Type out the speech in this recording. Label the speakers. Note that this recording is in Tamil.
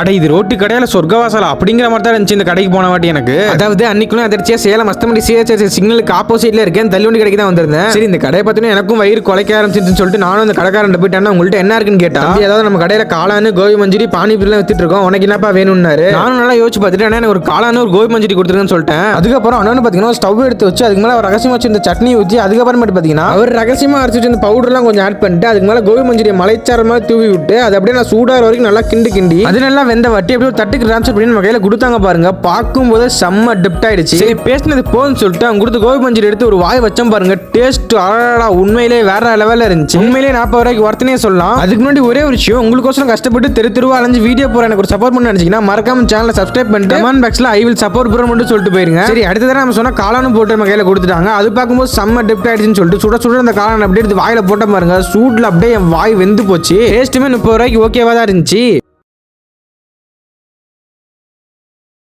Speaker 1: அட இது ரோட்டு கடையில சொர்க்கவாசல்? அப்படிங்கிற மாதிரி தான் இருந்துச்சு இந்த கடைக்கு போன வாட்டி எனக்கு. அதாவது அன்னைக்குள்ள அதிர்ச்சியா சேலம் அஸ்தமடி சிஹெச்எஸ் சிக்னலுக்கு ஆப்போசிட்ல இருக்கேன். தள்ளுவண்டி கடைக்கு தான் வந்திருந்தேன். சரி இந்த கடையை பார்த்தீங்கன்னா எனக்கும் வயிறு குலைக்க ஆரம்பிச்சிருச்சுன்னு சொல்லிட்டு நானும் அந்த கடைக்காரன் போயிட்டேன் உங்கள்ட்ட என்ன இருக்குன்னு கேட்டா? "தம்பி, அதாவது நம்ம கடையில காளானு கோபி மஞ்சூரி பானிபூரிலாம் வித்துட்டு இருக்கோம். உனக்கு என்னப்பா வேணும்னாரு? நானும் நல்லா யோசிச்சு பார்த்துட்டு "அண்ணா, எனக்கு ஒரு காளானு ஒரு கோபி மஞ்சூரி கொடுத்துருங்கன்னு சொல்லிட்டேன். அதுக்கப்புறம் அண்ணன் பார்த்தீங்கன்னா ஸ்டவ் எடுத்து வச்சு அதுக்கு மேலே ரகசியமா வச்சு இந்த சட்னி ஊற்றி அதுக்கப்புறமேட்டு பார்த்தீங்கன்னா அவர் ரகசியமா அரைச்சி வச்சு இந்த பவுடர்லாம் கொஞ்சம் ஆட் பண்ணிட்டு அதுக்கு மேலே கோபி மஞ்சூரியை மலைச்சார மாதிரி தூவி விட்டு அது அப்படியே நான் சூடாகிற வரைக்கும் நல்லா கிண்டு கிண்டி அது நல்லா வெந்த வட்டி அப்படியே ஒரு தட்டுக்கு ட்ரான்ஸ்ஃபர் பண்ணி நம்ம கையில் கொடுத்தாங்க பாருங்க. பார்க்கும்போது செம்ம டிப்ட் ஆயிடுச்சு. சரி பேசினது போதும்னு சொல்லிட்டு அவங்க கொடுத்து கோபி மஞ்சூரி எடுத்து ஒரு வாய் வச்சோம் பாருங்க. டேஸ்ட் அழகா உண்மையிலே வேற லெவலில் இருந்துச்சு. உண்மையிலே நாற்பது ரூபாய்க்கு ஒருத்தனே சொல்லலாம். அதுக்கு முன்னாடி ஒரே ஒரு விஷயம் உங்களுக்கோசரம் கஷ்டப்பட்டு தெரு தெருவா அலைஞ்சு வீடியோ போற எனக்கு ஒரு சப்போர்ட் பண்ண நினைச்சீங்கன்னா மறக்காம சேனலை சப்ஸ்கிரைப் பண்ணிட்டு கமெண்ட் பாக்ஸ்ல ஐ வில் சப்போர்ட் ப்ரோ மட்டும் சொல்லிட்டு போயிருங்க. சரி அடுத்த தடவை நம்ம சொன்னா காளானும் போட்டு நம்ம கையில கொடுத்துட்டாங்க. அது பார்க்கும்போது செம்ம டிப்ட் ஆயிடுச்சுன்னு சொல்லிட்டு சுட சுட அந்த காளான் அப்படியே எடுத்து வாயில போட்ட பாருங்க. சூட்ல அப்படியே என் வாய் வெந்து போச்சு. டேஸ்ட்டுமே முப்பது ரூபாய்க்கு ஓகேவா தான் இருந்துச்சு.